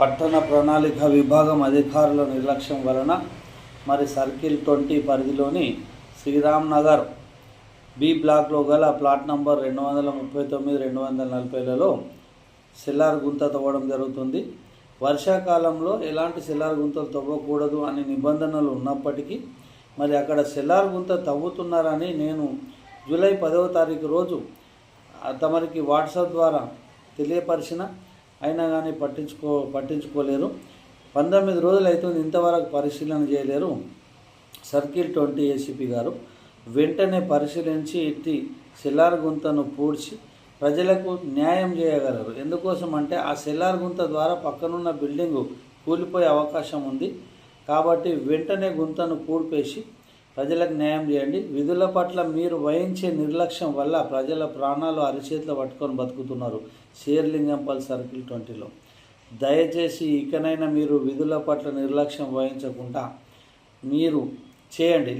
పట్టణ ప్రణాళిక విభాగం అధికారుల నిర్లక్ష్యం వలన మరి సర్కిల్ ట్వంటీ పరిధిలోని శ్రీరామ్ నగర్ బి బ్లాక్లో గల ప్లాట్ నంబర్ రెండు వందల ముప్పై తొమ్మిది రెండు వందల నలభైలలో సెల్లార్ గుంత తవ్వడం జరుగుతుంది. వర్షాకాలంలో ఎలాంటి సెల్లార్ గుంతలు తవ్వకూడదు అనే నిబంధనలు ఉన్నప్పటికీ మరి అక్కడ సెల్లార్ గుంత తవ్వుతున్నారని నేను జూలై పదవ తారీఖు రోజు తమరికి వాట్సాప్ ద్వారా తెలియపరిచిన అయినా కానీ పట్టించుకో పట్టించుకోలేరు. పంతొమ్మిది రోజులు అవుతుంది ఇంతవరకు పరిశీలన చేయలేరు. సర్కిల్ ట్వంటీ ఏసీపీ గారు వెంటనే పరిశీలించి ఇట్టి సెల్లార్ గుంతను పూడ్చి ప్రజలకు న్యాయం చేయగలరు. ఎందుకోసం అంటే ఆ సెల్లార్ గుంత ద్వారా పక్కనున్న బిల్డింగు కూలిపోయే అవకాశం ఉంది. కాబట్టి వెంటనే గుంతను పూడ్పేసి ప్రజలకు న్యాయం చేయండి. విధుల పట్ల మీరు వహించే నిర్లక్ష్యం వల్ల ప్రజల ప్రాణాలు అరిచేతిలో పట్టుకొని బతుకుతున్నారు. షేర్లింగంపల్ సర్కిల్ ట్వంటీలో. దయచేసి ఇకనైనా మీరు విధుల పట్ల నిర్లక్ష్యం వహించకుండా మీరు చేయండి.